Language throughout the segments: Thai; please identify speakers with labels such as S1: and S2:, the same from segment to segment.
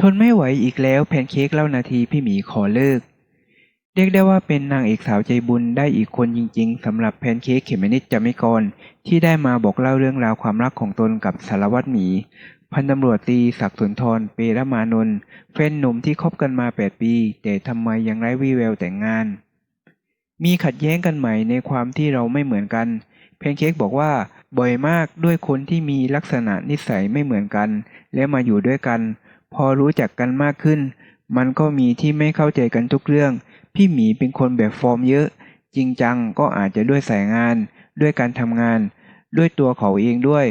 S1: ทนไม่ไหวอีกแล้วแพนเค้กเล่านาทีพี่หมีขอเลิก เรียกได้ว่าเป็นนางเอกสาวใจบุญได้อีกคนจริงๆสำหรับแพนเค้กเขมนิดจามิกร ที่ได้มาบอกเล่าเรื่องราวความรักของตนกับสารวัตรหมี พันตำรวจตีศักดิ์สุนทรเปรมานนท์แฟนหนุ่มที่คบกันมา8ปี แต่ทำไมยังไร้วี่แววแต่งงาน มีขัดแย้งกันใหม่ในความที่เราไม่เหมือนกันแพนเค้กบอกว่าบ่อยมากด้วยคนที่มีลักษณะนิสัยไม่เหมือนกัน และมาอยู่ด้วยกัน พอรู้จักกันมากขึ้น มันก็มีที่ไม่เข้าใจกันทุกเรื่อง พี่หมีเป็นคนแบบฟอร์มเยอะ จริงจังก็อาจจะด้วยสายงาน ด้วยการทำงาน ด้วยตัวเขาเองด้วย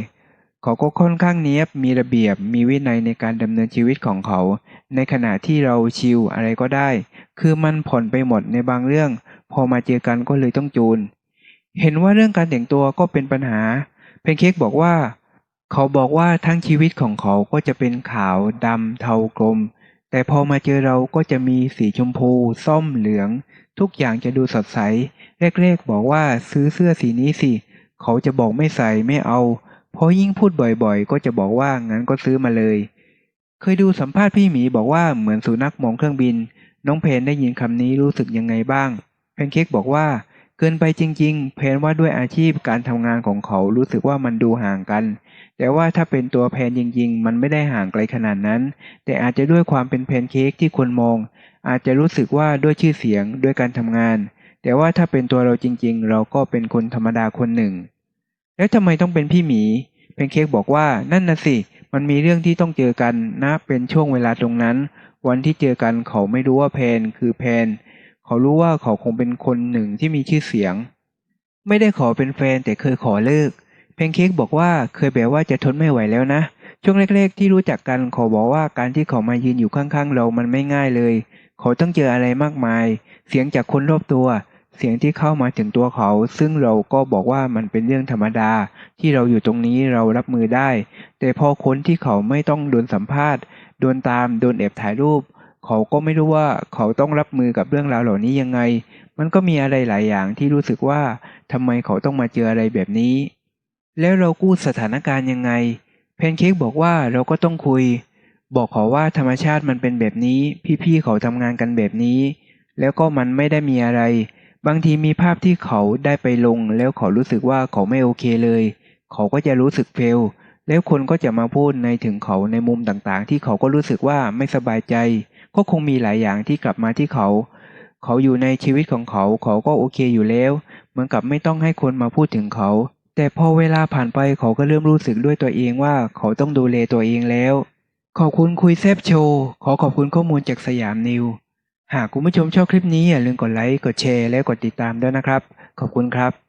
S1: เขาก็ค่อนข้างเนี้ยบมีระเบียบมีวินัยในการดำเนินชีวิตของเขา ในขณะที่เราชิลอะไรก็ได้ คือมันผ่อนไปหมดในบางเรื่อง พอมาเจอกันก็เลยต้องจูน เห็นว่าเรื่องการแต่งตัวก็เป็นปัญหา เพนเค้กบอกว่า เขาบอกว่าทั้งชีวิตของเขาก็จะเป็นขาวดำเทากลม แต่พอมาเจอเราก็จะมีสีชมพู ส้มเหลือง ทุกอย่างจะดูสดใส แรกๆบอกว่าซื้อเสื้อสีนี้สิ เขาจะบอกไม่ใส่ไม่เอา พอยิ่งพูดบ่อยๆ ก็จะบอกว่างั้นก็ซื้อมาเลย เคยดูสัมภาษณ์พี่หมีบอกว่าเหมือนสุนัขมองเครื่องบิน น้องเพนได้ยินคำนี้รู้สึกยังไงบ้างแพนเค้กบอกว่า เกินไปจริง ๆ เพนว่าด้วยอาชีพการทำงานของเขารู้สึกว่ามันดูห่างกัน แต่ว่าถ้าเป็นตัวแพนจริง ๆ มันไม่ได้ห่างไกลขนาดนั้น แต่อาจจะด้วยความเป็นแพนเค้กที่คนมอง อาจจะรู้สึกว่าด้วยชื่อเสียงด้วยการทำงาน แต่ว่าถ้าเป็นตัวเราจริง ๆ เราก็เป็นคนธรรมดาคนหนึ่ง แล้วทำไมต้องเป็นพี่หมีแพนเค้กบอกว่านั่นน่ะสิ มันมีเรื่องที่ต้องเจอกันนะเป็นช่วงเวลาตรงนั้น วันที่เจอกันเขาไม่รู้ว่าแพนคือแพน เขารู้ว่าเขาคงเป็นคนหนึ่งที่มีชื่อเสียง ไม่ได้ขอเป็นแฟนแต่เคยขอเลิกแพนเค้กบอกว่าเคยแบบว่าจะทนไม่ไหวแล้วนะ ช่วงแรกๆที่รู้จักกันเขาบอกว่าการที่เขามายืนอยู่ข้างๆเรามันไม่ง่ายเลย เขาต้องเจออะไรมากมาย เสียงจากคนรอบตัว เสียงที่เข้ามาถึงตัวเขา ซึ่งเราก็บอกว่ามันเป็นเรื่องธรรมดา ที่เราอยู่ตรงนี้เรารับมือได้ แต่พอคนที่เขาไม่ต้องโดนสัมภาษณ์ โดนตาม โดนแอบถ่ายรูป เขาก็ไม่รู้ว่าเขาต้องรับมือกับเรื่องราวเหล่านี้ยังไง มันก็มีอะไรหลายอย่างที่รู้สึกว่าทำไมเขาต้องมาเจออะไรแบบนี้ แล้วเรากู้สถานการณ์ยังไงแพนเค้กบอกว่าเราก็ต้องคุย บอกเขาว่าธรรมชาติมันเป็นแบบนี้ พี่ๆเขาทำงานกันแบบนี้ แล้วก็มันไม่ได้มีอะไร บางทีมีภาพที่เขาได้ไปลง แล้วเขารู้สึกว่าเขาไม่โอเคเลย เขาก็จะรู้สึกเฟลแล้วคนก็จะมาพูดในถึงเขาในมุมต่างๆ ที่เขาก็รู้สึกว่าไม่สบายใจ ก็คงมีหลายอย่างที่กลับมาที่เขา เขาอยู่ในชีวิตของเขา เขาก็โอเคอยู่แล้ว เหมือนกับไม่ต้องให้คนมาพูดถึงเขา แต่พอเวลาผ่านไปเขาก็เริ่มรู้สึกด้วยตัวเองว่าเขาต้องดูแลตัวเองแล้ว ขอบคุณคุยแซบโชว์ ขอขอบคุณข้อมูลจากสยามนิว หากคุณผู้ชมชอบคลิปนี้อย่าลืมกดไลค์ กดแชร์ และกดติดตามด้วยนะครับ ขอบคุณครับ